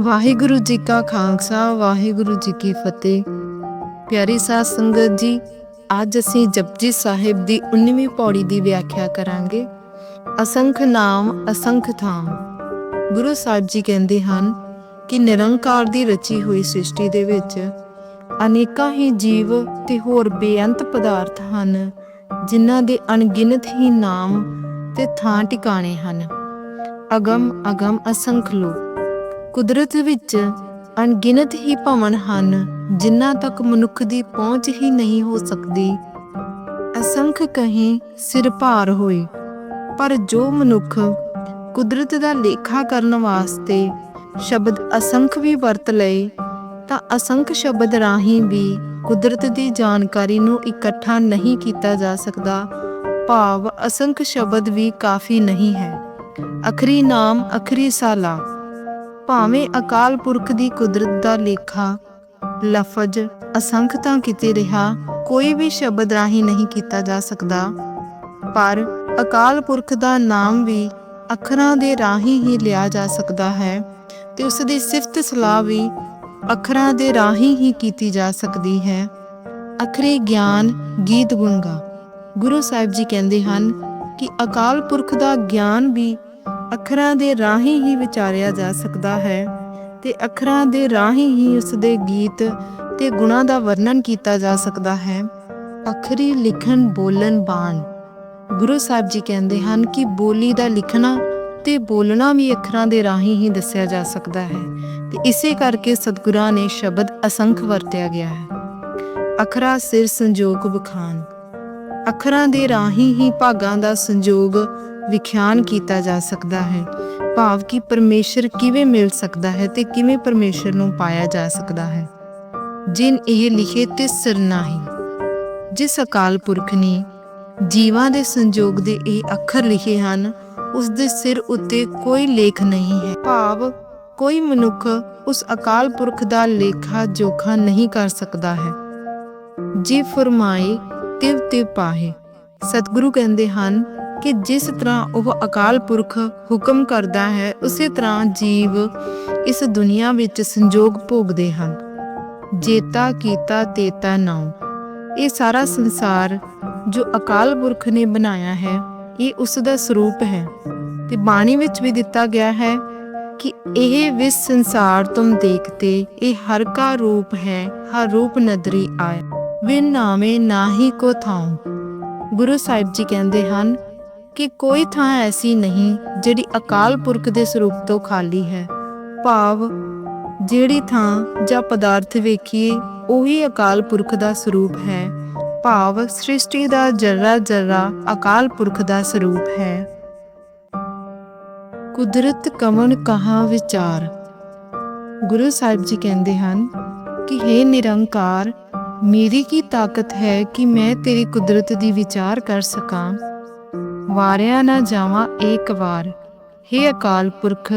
ਵਾਹਿਗੁਰੂ ਜੀ ਕਾ ਖਾਲਸਾ, ਵਾਹਿਗੁਰੂ ਜੀ ਕੀ ਫਤਿਹ। ਪਿਆਰੀ ਸਾਧ ਸੰਗਤ ਜੀ, ਅੱਜ ਅਸੀਂ ਜਪਜੀ ਸਾਹਿਬ ਦੀ 19ਵੀਂ ਪੌੜੀ ਦੀ ਵਿਆਖਿਆ ਕਰਾਂਗੇ। ਅਸੰਖ ਨਾਮ, ਅਸੰਖ ਥਾਮ। ਗੁਰੂ ਸਾਹਿਬ ਜੀ ਕਹਿੰਦੇ ਹਨ ਕਿ ਨਿਰੰਕਾਰ ਦੀ ਰਚੀ ਹੋਈ ਸ੍ਰਿਸ਼ਟੀ ਦੇ ਵਿੱਚ ਅਨੇਕਾਂ ਹੀ ਜੀਵ ਤੇ ਹੋਰ ਬੇਅੰਤ ਪਦਾਰਥ ਹਨ, ਜਿਨ੍ਹਾਂ ਦੇ ਅਣਗਿਣਤ ਹੀ ਨਾਮ ਤੇ ਥਾਂ ਟਿਕਾਣੇ ਹਨ। ਅਗਮ ਅਗਮ ਅਸੰਖ ਲੋ ਕੁਦਰਤ ਵਿੱਚ ਅਣਗਿਣਤ ਹੀ ਭਵਨ ਹਨ, ਜਿਨ੍ਹਾਂ ਤੱਕ ਮਨੁੱਖ ਦੀ ਪਹੁੰਚ ਹੀ ਨਹੀਂ ਹੋ ਸਕਦੀ। ਅਸੰਖ ਕਹੀਂ, ਸਿਰ ਭਾਰ ਹੋਏ। ਪਰ ਜੋ ਮਨੁੱਖ ਕੁਦਰਤ ਦਾ ਲੇਖਾ ਕਰਨ ਵਾਸਤੇ ਸ਼ਬਦ ਅਸੰਖ ਵੀ ਵਰਤ ਲਏ, ਤਾਂ ਅਸੰਖ ਸ਼ਬਦ ਰਾਹੀਂ ਵੀ ਕੁਦਰਤ ਦੀ ਜਾਣਕਾਰੀ ਨੂੰ ਇਕੱਠਾ ਨਹੀਂ ਕੀਤਾ ਜਾ ਸਕਦਾ। ਭਾਵ ਅਸੰਖ ਸ਼ਬਦ ਵੀ ਕਾਫੀ ਨਹੀਂ ਹੈ। ਅਖਰੀ ਨਾਮ, ਅਖਰੀ ਸਾਲਾ। ਭਾਵੇਂ ਅਕਾਲ ਪੁਰਖ ਦੀ ਕੁਦਰਤ ਦਾ ਲੇਖਾ, ਲਫ਼ਜ਼ ਅਸੰਖ ਕਿਤੇ ਰਿਹਾ, ਕੋਈ ਵੀ ਸ਼ਬਦ ਰਾਹੀਂ ਨਹੀਂ ਕੀਤਾ ਜਾ ਸਕਦਾ। ਪਰ ਅਕਾਲ ਪੁਰਖ ਦਾ ਨਾਮ ਵੀ ਅੱਖਰਾਂ ਦੇ ਰਾਹੀਂ ਹੀ ਲਿਆ ਜਾ ਸਕਦਾ ਹੈ ਤੇ ਉਸ ਦੀ ਸਿਫਤ ਸਲਾਹ ਵੀ ਅੱਖਰਾਂ ਦੇ ਰਾਹੀਂ ਹੀ ਕੀਤੀ ਜਾ ਸਕਦੀ ਹੈ। ਅਖਰੀ ਗਿਆਨ ਗੀਤ ਗੁੰਗਾ ਗੁਰੂ ਸਾਹਿਬ ਜੀ ਕਹਿੰਦੇ ਹਨ ਕਿ ਅਕਾਲ ਪੁਰਖ ਦਾ ਗਿਆਨ ਵੀ ਅੱਖਰਾਂ ਦੇ ਰਾਹੀਂ ਹੀ ਵਿਚਾਰਿਆ ਜਾ ਸਕਦਾ ਹੈ ਤੇ ਅੱਖਰਾਂ ਦੇ ਰਾਹੀਂ ਹੀ ਉਸ ਦੇ ਗੀਤ ਤੇ ਗੁਣਾਂ ਦਾ ਵਰਣਨ ਕੀਤਾ ਜਾ ਸਕਦਾ ਹੈ। ਅੱਖਰੀ ਲਿਖਣ, ਬੋਲਣ, ਬਾਣ। ਗੁਰੂ ਸਾਹਿਬ ਜੀ ਕਹਿੰਦੇ ਹਨ ਕਿ ਬੋਲੀ ਦਾ ਲਿਖਣਾ ਤੇ ਬੋਲਣਾ ਵੀ ਅੱਖਰਾਂ ਦੇ ਰਾਹੀਂ ਹੀ ਦੱਸਿਆ ਜਾ ਸਕਦਾ ਹੈ ਤੇ ਇਸੇ ਕਰਕੇ ਸਤਿਗੁਰਾਂ ਨੇ ਸ਼ਬਦ ਅਸੰਖ ਵਰਤਿਆ ਗਿਆ ਹੈ। ਅੱਖਰਾ ਸਿਰ ਸੰਜੋਗ ਬਖਾਨ ਅੱਖਰਾਂ ਦੇ ਰਾਹੀਂ ਹੀ ਭਾਗਾਂ ਦਾ ਸੰਜੋਗ ਵਿਖਿਆਨ ਕੀਤਾ ਜਾ ਸਕਦਾ ਹੈ। ਭਾਵ ਕਿ ਪਰਮੇਸ਼ਰ ਕਿਵੇਂ ਮਿਲ ਸਕਦਾ ਹੈ ਤੇ ਕਿਵੇਂ ਪਰਮੇਸ਼ਰ ਨੂੰ ਪਾਇਆ ਜਾ ਸਕਦਾ ਹੈ। ਜਿਨ ਇਹ ਲਿਖੇ ਤੇ ਸਿਰ ਜਿਸ ਅਕਾਲ ਪੁਰਖ ਨੇ ਜੀਵਾਂ ਦੇ ਸੰਜੋਗ ਦੇ ਇਹ ਅੱਖਰ ਲਿਖੇ ਹਨ, ਉਸ ਦੇ ਸਿਰ ਉੱਤੇ ਕੋਈ ਲੇਖ ਨਹੀਂ ਹੈ। ਭਾਵ ਕੋਈ ਮਨੁੱਖ ਉਸ ਅਕਾਲ ਪੁਰਖ ਦਾ ਲੇਖਾ ਜੋਖਾ ਨਹੀਂ ਕਰ ਸਕਦਾ ਹੈ। ਜੀ ਫਰਮਾਏ ਤਿਵ ਤਿਵ ਪਾਹੇ। ਸਤਿਗੁਰੂ ਕਹਿੰਦੇ ਹਨ ਕਿ ਜਿਸ ਤਰ੍ਹਾਂ ਉਹ ਅਕਾਲ ਪੁਰਖ ਹੁਕਮ ਕਰਦਾ ਹੈ, ਉਸੇ ਤਰ੍ਹਾਂ ਜੀਵ ਇਸ ਦੁਨੀਆ ਵਿੱਚ ਸੰਜੋਗ ਭੋਗਦੇ ਹਨ। ਜੇਤਾ, ਕੀਤਾ, ਤੇਤਾ, ਨਾਉ। ਇਹ ਸਾਰਾ ਸੰਸਾਰ ਜੋ ਅਕਾਲ ਪੁਰਖ ਨੇ ਬਣਾਇਆ ਹੈ, ਇਹ ਉਸ ਦਾ ਸਰੂਪ ਹੈ। ਤੇ ਬਾਣੀ ਵਿੱਚ ਵੀ ਦਿੱਤਾ ਗਿਆ ਹੈ ਕਿ ਇਹ ਵਿਸ ਸੰਸਾਰ ਤੁਮ ਦੇਖਤੇ, ਇਹ ਹਰ ਕਾ ਰੂਪ ਹੈ, ਹਰ ਰੂਪ ਨਦਰੀ ਆਏ ਵਿਨ ਨਾਮੇ ਨਾਹੀ ਕੋ ਥਾਉ। ਗੁਰੂ ਸਾਹਿਬ ਜੀ ਕਹਿੰਦੇ ਹਨ ਕਿ ਕੋਈ ਥਾਂ ਐਸੀ ਨਹੀਂ ਜਿਹੜੀ ਅਕਾਲ ਪੁਰਖ ਦੇ ਸਰੂਪ ਤੋਂ ਖਾਲੀ ਹੈ। ਭਾਵ, ਜਿਹੜੀ ਥਾਂ ਜਾਂ ਪਦਾਰਥ ਵੇਖੀਏ, ਉਹੀ ਅਕਾਲ ਪੁਰਖ ਦਾ ਸਰੂਪ ਹੈ। ਭਾਵ, ਸ੍ਰਿਸ਼ਟੀ ਦਾ ਜਰਰਾ ਜਰਰਾ ਅਕਾਲ ਪੁਰਖ ਦਾ ਸਰੂਪ ਹੈ। ਕੁਦਰਤ ਕਮਨ ਕਹਾ ਵਿਚਾਰ? ਗੁਰੂ ਸਾਹਿਬ ਜੀ ਕਹਿੰਦੇ ਹਨ ਕਿ हे ਨਿਰੰਕਾਰ, ਮੇਰੀ ਕੀ ਤਾਕਤ ਹੈ ਕਿ ਮੈਂ ਤੇਰੀ ਕੁਦਰਤ ਦੀ ਵਿਚਾਰ ਕਰ ਸਕਾਂ? ਵਾਰਿਆ ਨਾ ਜਾਵਾਂ ਏਕ ਵਾਰ। हे ਅਕਾਲ ਪੁਰਖ,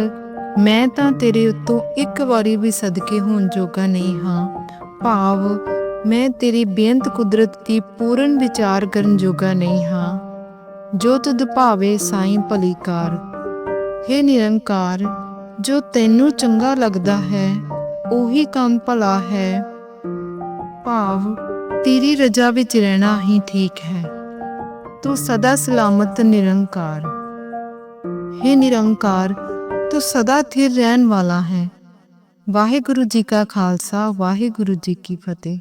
ਮੈਂ ਤਾਂ ਤੇਰੇ ਉੱਤੋਂ ਇੱਕ ਵਾਰੀ ਵੀ ਸਦਕੇ ਹੋਣ ਜੋਗਾ ਨਹੀਂ ਹਾਂ। ਭਾਵ, ਮੈਂ ਤੇਰੀ ਬੇਅੰਤ ਕੁਦਰਤ ਦੀ ਪੂਰਨ ਵਿਚਾਰ ਕਰਨ ਜੋਗਾ ਨਹੀਂ ਹਾਂ। ਜੋ ਤਦ ਭਾਵੇ ਸਾਈਂ ਭਲੀਕਾਰ हे ਨਿਰੰਕਾਰ, ਜੋ ਤੈਨੂੰ ਚੰਗਾ ਲੱਗਦਾ ਹੈ, ਉਹੀ ਕੰਮ ਭਲਾ ਹੈ। ਭਾਵ, ਤੇਰੀ ਰਜਾ ਵਿੱਚ ਰਹਿਣਾ ਹੀ ਠੀਕ ਹੈ। ਤੂੰ ਸਦਾ ਸਲਾਮਤ ਨਿਰੰਕਾਰ। हे ਨਿਰੰਕਾਰ, ਤੂੰ ਸਦਾ ਥਿਰ ਰਹਿਣ ਵਾਲਾ ਹੈ। ਵਾਹਿਗੁਰੂ ਜੀ ਕਾ ਖਾਲਸਾ, ਵਾਹਿਗੁਰੂ ਜੀ ਕੀ ਫਤਿਹ।